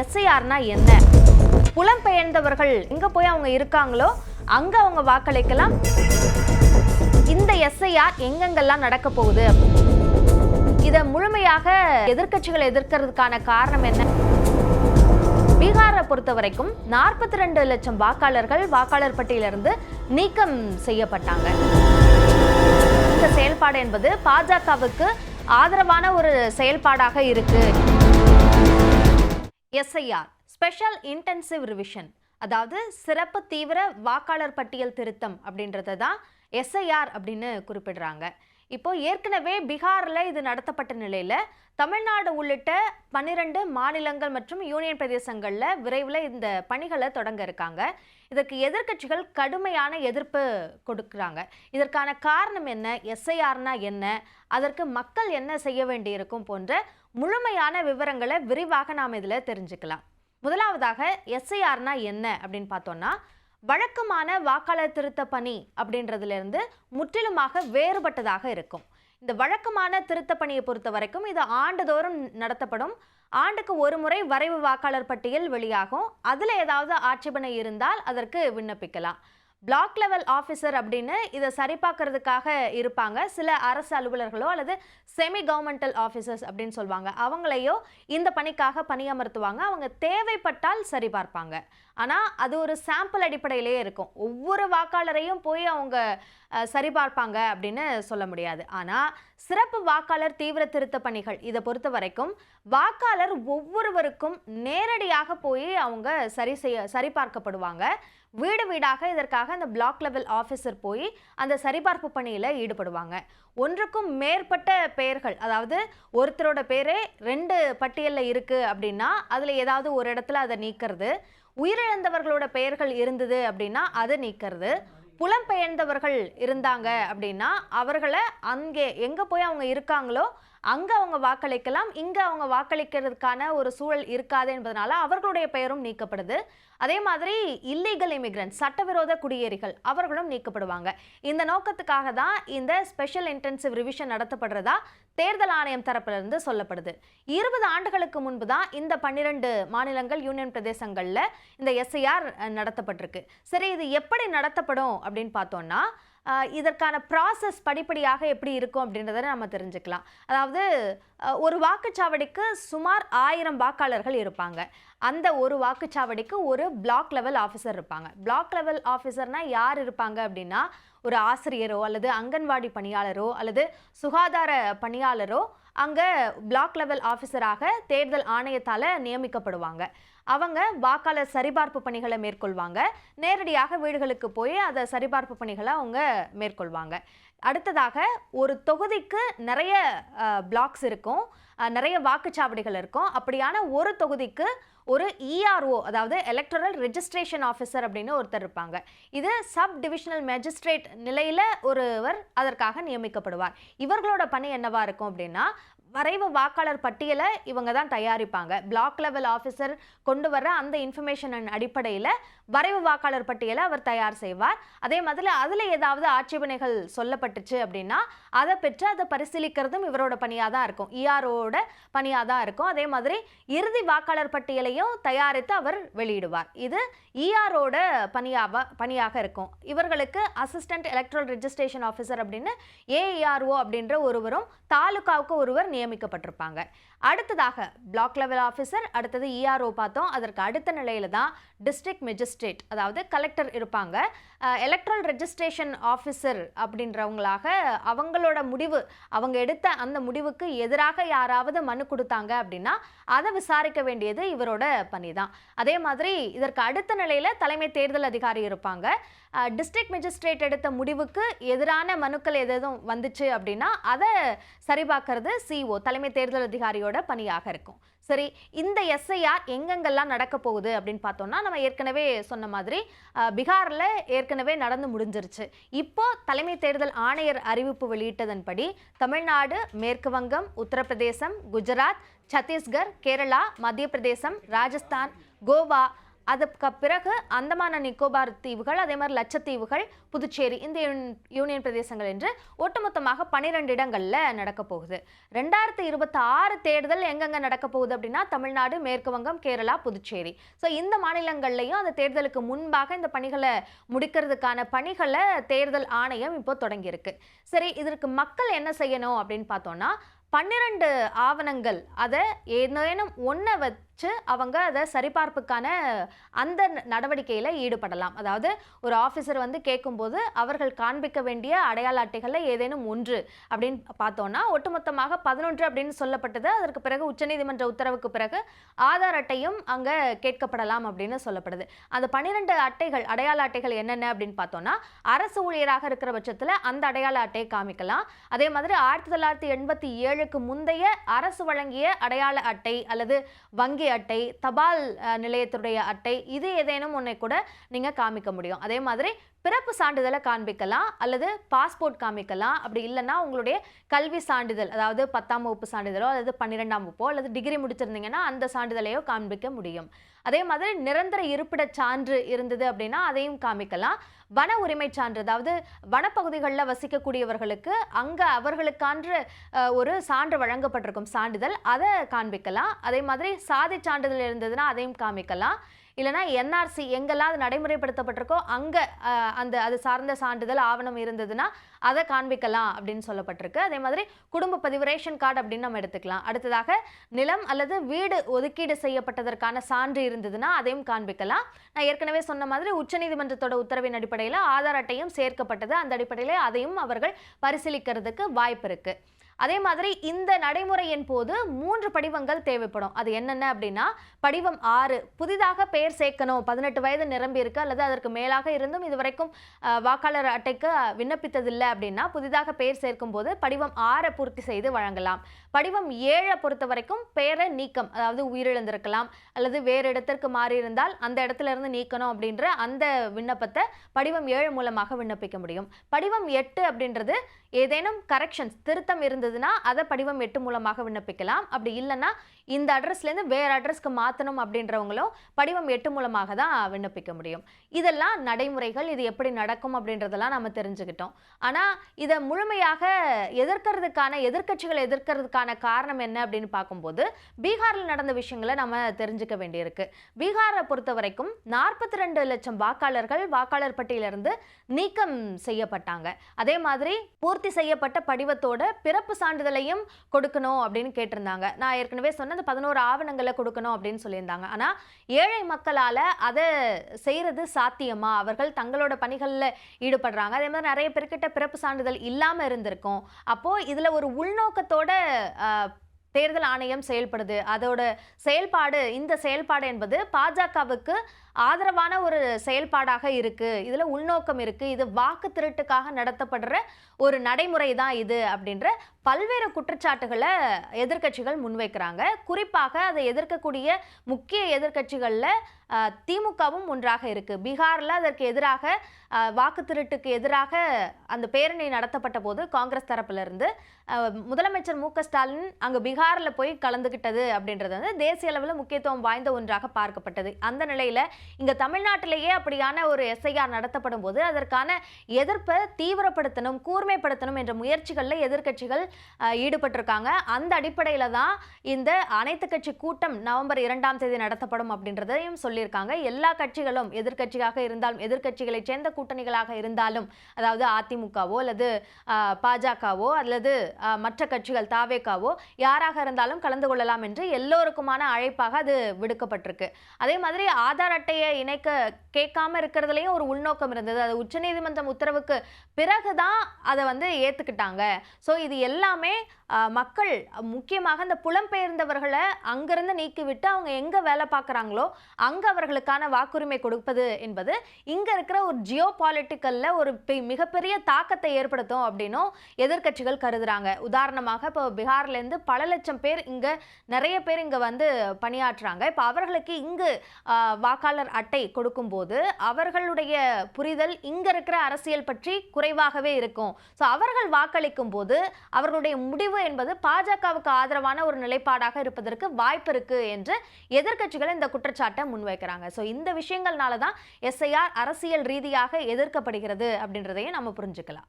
எஸ்ஐஆர்னா என்ன? புலம்பெயர்ந்தவர்கள் எங்க போய் அவங்க இருக்காங்களோ அங்க அவங்க வாக்களிக்கலாம். இந்த எஸ்ஐஆர் எங்கெங்கெல்லாம் நடக்க போகுது? இதை முழுமையாக எதிர்க்கட்சிகள் எதிர்க்கிறதுக்கான காரணம் என்ன? பீகாரை பொறுத்த வரைக்கும் நாற்பத்தி ரெண்டு லட்சம் வாக்காளர்கள் வாக்காளர் பட்டியலிருந்து நீக்கம் செய்யப்பட்டாங்க. இந்த செயல்பாடு என்பது பாஜகவுக்கு ஆதரவான ஒரு செயல்பாடாக இருக்கு. எஸ்ஐஆர் ஸ்பெஷல் இன்டென்சிவ் ரிவிஷன் அதாவது சிறப்பு தீவிர வாக்காளர் பட்டியல் திருத்தம் அப்படின்றத தான் எஸ்ஐஆர் அப்படின்னு குறிப்பிடுறாங்க. இப்போ ஏற்கனவே பீகாரில் இது நடத்தப்பட்ட நிலையில் தமிழ்நாடு உள்ளிட்ட பன்னிரண்டு மாநிலங்கள் மற்றும் யூனியன் பிரதேசங்களில் விரைவில் இந்த பணிகளை தொடங்க இருக்காங்க. இதற்கு எதிர்க்கட்சிகள் கடுமையான எதிர்ப்பு கொடுக்குறாங்க. இதற்கான காரணம் என்ன எஸ்ஐஆர்னா என்ன அதற்கு மக்கள் என்ன செய்ய வேண்டியிருக்கும் போன்ற முழுமையான விவரங்களை விரிவாக நாம் இதில் தெரிஞ்சுக்கலாம். முதலாவதாக எஸ்ஐஆர்னா என்ன அப்படின்னு பார்த்தோம்னா வழக்கமான வாக்காளர் திருத்த பணி அப்படின்றதுலேருந்து முற்றிலுமாக வேறுபட்டதாக இருக்கும். இந்த வழக்கமான திருத்த பணியை பொறுத்த வரைக்கும் இது ஆண்டுதோறும் நடத்தப்படும். ஆண்டுக்கு ஒரு முறை வரைவு வாக்காளர் பட்டியல் வெளியாகும். அதில் ஏதாவது ஆட்சேபனை இருந்தால் அதற்கு விண்ணப்பிக்கலாம். பிளாக் லெவல் ஆஃபீஸர் அப்படின்னு இதை சரிபார்க்கறதுக்காக இருப்பாங்க. சில அரசு அலுவலர்களோ அல்லது செமி கவர்மெண்டல் ஆஃபீஸர்ஸ் அப்படின்னு சொல்லுவாங்க அவங்களையோ இந்த பணிக்காக பணியமர்த்துவாங்க. அவங்க தேவைப்பட்டால் சரிபார்ப்பாங்க. ஆனால் அது ஒரு சாம்பிள் அடிப்படையிலே இருக்கும். ஒவ்வொரு வாக்காளரையும் போய் அவங்க சரிபார்ப்பாங்க அப்படின்னு சொல்ல முடியாது. ஆனால் சிறப்பு வாக்காளர் தீவிர திருத்த பணிகள் இதை பொறுத்த வரைக்கும் வாக்காளர் ஒவ்வொருவருக்கும் நேரடியாக போய் அவங்க சரி செய்ய சரிபார்க்கப்படுவாங்க வீடு வீடாக இதற்காக அந்த பிளாக் லெவல் ஆஃபீஸர் போய் அந்த சரிபார்ப்பு பணியில் ஈடுபடுவாங்க. ஒன்றுக்கும் மேற்பட்ட பெயர்கள் அதாவது ஒருத்தரோட பேரே ரெண்டு பட்டியலில் இருக்குது அப்படின்னா அதில் ஏதாவது ஒரு இடத்துல அதை நீக்கிறது உயிரிழந்தவர்களோட பெயர்கள் இருந்தது அப்படின்னா அதை நீக்கிறது. புலம்பெயர்ந்தவர்கள் இருந்தாங்க அப்படின்னா அவர்களை அங்கே எங்கே போய் அவங்க இருக்காங்களோ அங்கே அவங்க வாக்களிக்கலாம் இங்கே அவங்க வாக்களிக்கிறதுக்கான ஒரு சூழல் இருக்காது என்பதனால அவர்களுடைய பெயரும் நீக்கப்படுது. அதே மாதிரி இல்லீகல் இமிகிரன்ட் சட்டவிரோத குடியேறிகள் அவர்களும் நீக்கப்படுவாங்க. இந்த நோக்கத்துக்காக தான் இந்த ஸ்பெஷல் இன்டென்சிவ் ரிவிஷன் நடத்தப்படுறதா தேர்தல் ஆணையம் தரப்பிலிருந்து சொல்லப்படுது. இருபது ஆண்டுகளுக்கு முன்பு தான் இந்த பன்னிரண்டு மாநிலங்கள் யூனியன் பிரதேசங்களில் இந்த எஸ்ஐஆர் நடத்தப்பட்டிருக்கு. சரி இது எப்படி நடத்தப்படும் அப்படின்னு பார்த்தோம்னா இதற்கான ப்ராசஸ் படிப்படியாக எப்படி இருக்கும் அப்படின்றத நம்ம தெரிஞ்சுக்கலாம். அதாவது ஒரு வாக்குச்சாவடிக்கு சுமார் ஆயிரம் வாக்காளர்கள் இருப்பாங்க. அந்த ஒரு வாக்குச்சாவடிக்கு ஒரு பிளாக் லெவல் ஆஃபீஸர் இருப்பாங்க. பிளாக் லெவல் ஆஃபீஸர்னால் யார் இருப்பாங்க அப்படின்னா ஒரு ஆசிரியரோ அல்லது அங்கன்வாடி பணியாளரோ அல்லது சுகாதார பணியாளரோ அங்கே பிளாக் லெவல் ஆஃபீஸராக தேர்தல் ஆணையத்தால் நியமிக்கப்படுவாங்க. அவங்க வாக்காளர் சரிபார்ப்பு பணிகளை மேற்கொள்வாங்க. நேரடியாக வீடுகளுக்கு போய் அதை சரிபார்ப்பு பணிகளை அவங்க மேற்கொள்வாங்க. அடுத்ததாக ஒரு தொகுதிக்கு நிறைய பிளாக்ஸ் இருக்கும். நிறைய வாக்குச்சாவடிகள் இருக்கும். அப்படியான ஒரு தொகுதிக்கு ஒரு இஆர்ஓ அதாவது எலக்ட்ரல் ரெஜிஸ்ட்ரேஷன் ஆஃபீஸர் அப்படின்னு ஒருத்தர் இருப்பாங்க. இது சப் டிவிஷனல் மேஜிஸ்ட்ரேட் நிலையில் ஒருவர் அதற்காக நியமிக்கப்படுவார். இவர்களோட பணி என்னவா இருக்கும் அப்படின்னா வரைவு வாக்காளர் பட்டியலை இவங்க தான் தயாரிப்பாங்க. பிளாக் லெவல் ஆஃபீஸர் கொண்டு வர அந்த இன்ஃபர்மேஷன் அடிப்படையில் வரைவு வாக்காளர் பட்டியலை அவர் தயார் செய்வார். அதே மாதிரி அதில் ஏதாவது ஆட்சேபனைகள் சொல்லப்பட்டுச்சு அப்படின்னா அதை பெற்று அதை பரிசீலிக்கிறதும் இவரோட பணியாக தான் இருக்கும் இஆர்ஓட பணியாக தான் இருக்கும். அதே மாதிரி இறுதி வாக்காளர் பட்டியலை பட்டியலையும் தயாரித்து அவர் வெளியிடுவார். இது இஆரோட பணியாக பணியாக இருக்கும். இவர்களுக்கு அசிஸ்டன்ட் எலக்ட்ரல் ரெஜிஸ்ட்ரேஷன் ஆஃபீஸர் அப்படின்னு ஏஇஆர்ஓ அப்படின்ற ஒருவரும் தாலுகாவுக்கு ஒருவர் நியமிக்கப்பட்டிருப்பாங்க. அடுத்ததாக பிளாக் லெவல் ஆஃபீஸர் அடுத்தது இஆர்ஓ பார்த்தோம். அதற்கு அடுத்த நிலையில் தான் டிஸ்ட்ரிக்ட் மெஜிஸ்ட்ரேட் அதாவது கலெக்டர் இருப்பாங்க. எலக்ட்ரல் ரெஜிஸ்ட்ரேஷன் ஆஃபீஸர் அப்படின்றவங்களாக அவங்களோட முடிவு அவங்க எடுத்த அந்த முடிவுக்கு எதிராக யாராவது மனு கொடுத்தாங்க அப்படின்னா அதை விசாரிக்க வேண்டியது இவரோட பணி தான் அதே மாதிரி இதற்கு அடுத்த நிலையில் தலைமை தேர்தல் அதிகாரி இருப்பாங்க. டிஸ்ட்ரிக்ட் மெஜிஸ்ட்ரேட் எடுத்த முடிவுக்கு எதிரான மனுக்கள் எதுவும் வந்துச்சு அப்படின்னா அதை சரிபார்க்கறது சிஓ தலைமை தேர்தல் அதிகாரியோட பணியாக இருக்கும். சரி இந்த எஸ்ஐஆர் எங்கெங்கெல்லாம் நடக்க போகுது அப்படின்னு பார்த்தோம்னா நம்ம ஏற்கனவே சொன்ன மாதிரி பீகாரில் பீகார்ல ஏற்கனவே நடந்து முடிஞ்சிருச்சு. இப்போ தலைமை தேர்தல் ஆணையர் அறிவிப்பு வெளியிட்டதன்படி தமிழ்நாடு மேற்கு வங்கம் உத்தரப்பிரதேசம் குஜராத் சத்தீஸ்கர் கேரளா மத்திய பிரதேசம் ராஜஸ்தான் கோவா அதுக்கு பிறகு அந்தமான நிக்கோபார் தீவுகள் அதே மாதிரி லட்சத்தீவுகள் புதுச்சேரி இந்த யூன்- யூனியன் பிரதேசங்கள் என்று ஒட்டுமொத்தமாக பன்னிரெண்டு இடங்களில் நடக்க போகுது. ரெண்டாயிரத்தி இருபத்தி ஆறு தேர்தல் எங்கெங்கே நடக்க போகுது அப்படின்னா தமிழ்நாடு மேற்கு வங்கம் கேரளா புதுச்சேரி. ஸோ இந்த மாநிலங்கள்லையும் அந்த தேர்தலுக்கு முன்பாக இந்த பணிகளை முடிக்கிறதுக்கான பணிகளை தேர்தல் ஆணையம் இப்போ தொடங்கியிருக்கு. சரி இதற்கு மக்கள் என்ன செய்யணும் அப்படின்னு பார்த்தோம்னா பன்னிரண்டு ஆவணங்கள் அதை ஏதேனும் ஒன்றை வச்சு அவங்க அதை சரிபார்ப்புக்கான அந்த ந- ஈடுபடலாம். அதாவது ஒரு ஆஃபீஸர் வந்து கேட்கும்போது அவர்கள் காண்பிக்க வேண்டிய அடையாள அட்டைகளில் ஏதேனும் ஒன்று அப்படின்னு பார்த்தோன்னா ஒட்டுமொத்தமாக பதினொன்று அப்படின்னு சொல்லப்பட்டது. அதற்கு பிறகு உச்சநீதிமன்ற உத்தரவுக்கு பிறகு ஆதார் அட்டையும் அங்கே கேட்கப்படலாம் அப்படின்னு சொல்லப்படுது. அந்த பன்னிரெண்டு அட்டைகள் அடையாள அட்டைகள் என்னென்ன அப்படின்னு பார்த்தோன்னா அரசு ஊழியராக இருக்கிற பட்சத்தில் அந்த அடையாள அட்டையை காமிக்கலாம். அதே மாதிரி ஆயிரத்தி தொள்ளாயிரத்தி எண்பத்தி ஏழுக்கு முந்தைய அரசு வழங்கிய அடையாள அட்டை அல்லது வங்கி அட்டை தபால் நிலையத்துடைய அட்டை இது ஏதேனும் ஒன்றை கூட நீங்கள் காமிக்க முடியும். அதே மாதிரி பிறப்பு சான்றிதழை காண்பிக்கலாம் அல்லது பாஸ்போர்ட் காமிக்கலாம் அப்படி இல்லைன்னா உங்களுடைய கல்வி சான்றிதழ் அதாவது பத்தாம் வகுப்பு சான்றிதழோ அல்லது பன்னிரெண்டாம் வகுப்போ அல்லது டிகிரி முடிச்சிருந்தீங்கன்னா அந்த சான்றிதழையோ காண்பிக்க முடியும். அதே மாதிரி நிரந்தர இருப்பிடச் சான்று இருந்தது அப்படின்னா அதையும் காமிக்கலாம் வன உரிமை சான்று அதாவது வனப்பகுதிகளில் வசிக்கக்கூடியவர்களுக்கு அங்கே அவர்களுக்கான்ற ஒரு சான்று வழங்கப்பட்டிருக்கும் சான்றிதழ் அதை காண்பிக்கலாம். அதே மாதிரி சாதி சான்றிதழ் இருந்ததுன்னா அதையும் காமிக்கலாம் இல்லைனா என்ஆர்சி எங்கெல்லாம் அது நடைமுறைப்படுத்தப்பட்டிருக்கோ அங்கே அந்த அது சார்ந்த சான்றிதழ் ஆவணம் இருந்ததுன்னா அதை காண்பிக்கலாம் அப்படின்னு சொல்லப்பட்டிருக்கு. அதே மாதிரி குடும்ப பதிவு ரேஷன் கார்டு அப்படின்னு நம்ம எடுத்துக்கலாம். அடுத்ததாக நிலம் அல்லது வீடு ஒதுக்கீடு செய்யப்பட்டதற்கான சான்று இருந்ததுன்னா அதையும் காண்பிக்கலாம். நான் ஏற்கனவே சொன்ன மாதிரி உச்சநீதிமன்றத்தோட உத்தரவின் அடிப்படையில் ஆதார் அட்டையும் சேர்க்கப்பட்டது. அந்த அடிப்படையில் அதையும் அவர்கள் பரிசீலிக்கிறதுக்கு வாய்ப்பு இருக்குது அதே மாதிரி இந்த நடைமுறையின் போது மூன்று படிவங்கள் தேவைப்படும். அது என்னென்ன அப்படின்னா படிவம் ஆறு புதிதாக பெயர் சேர்க்கணும் பதினெட்டு வயது நிரம்பி இருக்கு அல்லது அதற்கு மேலாக இருந்தும் இதுவரைக்கும் வாக்காளர் அட்டைக்கு விண்ணப்பித்ததில்லை அப்படின்னா புதிதாக பெயர் சேர்க்கும் போது படிவம் ஆறை பூர்த்தி செய்து வழங்கலாம். படிவம் ஏழை பொறுத்த வரைக்கும் பெயரை நீக்கம் அதாவது உயிரிழந்திருக்கலாம் அல்லது வேறு இடத்திற்கு மாறி இருந்தால் அந்த இடத்துல இருந்து நீக்கணும் அப்படின்ற அந்த விண்ணப்பத்தை படிவம் ஏழு மூலமாக விண்ணப்பிக்க முடியும். படிவம் எட்டு அப்படின்றது ஏதேனும் கரெக்ஷன்ஸ் திருத்தம் இருந்தது இருந்ததுன்னா அதை படிவம் எட்டு மூலமாக விண்ணப்பிக்கலாம். அப்படி இல்லைன்னா இந்த அட்ரஸ்லேருந்து வேறு அட்ரஸ்க்கு மாற்றணும் அப்படின்றவங்களும் படிவம் எட்டு மூலமாக தான் விண்ணப்பிக்க முடியும். இதெல்லாம் நடைமுறைகள் இது எப்படி நடக்கும் அப்படின்றதெல்லாம் நம்ம தெரிஞ்சுக்கிட்டோம். ஆனால் இதை முழுமையாக எதிர்க்கிறதுக்கான எதிர்க்கட்சிகள் எதிர்க்கிறதுக்கான காரணம் என்ன அப்படின்னு பார்க்கும்போது பீகாரில் நடந்த விஷயங்களை நம்ம தெரிஞ்சுக்க வேண்டியிருக்கு. பீகாரை பொறுத்த வரைக்கும் நாற்பத்தி ரெண்டு லட்சம் வாக்காளர்கள் வாக்காளர் பட்டியலிருந்து நீக்கம் செய்யப்பட்டாங்க. அதே மாதிரி பூர்த்தி செய்யப்பட்ட படிவத்தோட பிறப்பு பிறப்பு சான்றிதழையும் கொடுக்கணும் அப்படின்னு கேட்டிருந்தாங்க. நான் ஏற்கனவே சொன்ன அந்த பதினோரு ஆவணங்களை கொடுக்கணும் அப்படின்னு சொல்லியிருந்தாங்க. ஆனால் ஏழை மக்களால் அதை செய்கிறது சாத்தியமா? அவர்கள் தங்களோட பணிகளில் ஈடுபடுறாங்க. அதே மாதிரி நிறைய பேர்கிட்ட பிறப்பு சான்றிதழ் இல்லாமல் இருந்திருக்கும். அப்போது இதில் ஒரு உள்நோக்கத்தோட தேர்தல் ஆணையம் செயல்படுது. அதோட செயல்பாடு இந்த செயல்பாடு என்பது பாஜகவுக்கு ஆதரவான ஒரு செயல்பாடாக இருக்குது இதில் உள்நோக்கம் இருக்குது இது வாக்கு திருட்டுக்காக நடத்தப்படுற ஒரு நடைமுறை தான் இது அப்படின்ற பல்வேறு குற்றச்சாட்டுகளை எதிர்க்கட்சிகள் முன்வைக்கிறாங்க. குறிப்பாக அதை எதிர்க்கக்கூடிய முக்கிய எதிர்க்கட்சிகளில் திமுகவும் ஒன்றாக இருக்குது பீகாரில் அதற்கு எதிராக வாக்கு திருட்டுக்கு எதிராக அந்த பேரணி நடத்தப்பட்ட போது காங்கிரஸ் தரப்பிலிருந்து முதலமைச்சர் மு ஸ்டாலின் அங்கே பீகாரில் போய் கலந்துக்கிட்டது அப்படின்றது வந்து தேசிய அளவில் முக்கியத்துவம் வாய்ந்த ஒன்றாக பார்க்கப்பட்டது. அந்த நிலையில் இங்கே தமிழ்நாட்டிலேயே அப்படியான ஒரு எஸ்ஐஆர் நடத்தப்படும் போது அதற்கான எதிர்ப்பை தீவிரப்படுத்தணும் கூர்மைப்படுத்தணும் என்ற முயற்சிகளில் எதிர்க்கட்சிகள் ஈடுபட்டிருக்காங்க. அந்த அடிப்படையில் தான் இந்த அனைத்து கட்சி கூட்டம் நவம்பர் இரண்டாம் தேதி நடத்தப்படும் அப்படின்றதையும் சொல்லியிருக்காங்க. எல்லா கட்சிகளும் எதிர்க்கட்சியாக இருந்தாலும் எதிர்க்கட்சிகளைச் சேர்ந்த கூட்டணிகளாக இருந்தாலும் அதாவது அதிமுகவோ அல்லது பாஜகவோ அல்லது மற்ற கட்சிகள் தாவேக்காவோ யாராக இருந்தாலும் கலந்து கொள்ளலாம் என்று எல்லோருக்குமான அழைப்பாக அது விடுக்கப்பட்டிருக்கு. அதே மாதிரி ஆதார் அட்டையை இணைக்க கேட்காம இருக்கிறதுலையும் ஒரு உள்நோக்கம் இருந்தது. அது உச்சநீதிமன்றம் உத்தரவுக்கு பிறகுதான் அதை வந்து ஏற்றுக்கிட்டாங்க ஸோ இது လာမယ် மக்கள் முக்கியமாக இந்த புலம்பெயர்ந்தவர்களை அங்கிருந்து நீக்கிவிட்டு அவங்க எங்கே வேலை பார்க்குறாங்களோ அங்கே அவர்களுக்கான வாக்குரிமை கொடுப்பது என்பது இங்கே இருக்கிற ஒரு ஜியோ பாலிட்டிக்கலில் ஒரு பெ- மிகப்பெரிய தாக்கத்தை ஏற்படுத்தும் அப்படின்னும் எதிர்க்கட்சிகள் கருதுகிறாங்க உதாரணமாக இப்போ பீகார்லேருந்து பல லட்சம் பேர் இங்கே நிறைய பேர் இங்கே வந்து பணியாற்றுறாங்க. இப்போ அவர்களுக்கு இங்கு வாக்காளர் அட்டை கொடுக்கும்போது அவர்களுடைய புரிதல் இங்கே இருக்கிற அரசியல் பற்றி குறைவாகவே இருக்கும். ஸோ அவர்கள் வாக்களிக்கும் போது அவர்களுடைய முடிவு என்பது பாஜகவுக்கு ஆதரவான ஒரு நிலைப்பாடாக இருப்பதற்கு வாய்ப்பு இருக்கு என்று எதிர்கட்சிகள் இந்த குற்றச்சாட்டை முன்வைக்கிறாங்க. ஸோ இந்த விஷயங்கள்னால தான் எஸ்ஐஆர் அரசியல் ரீதியாக எதிர்க்கப்படுகிறது அப்படின்றதையும் நம்ம புரிஞ்சுக்கலாம்.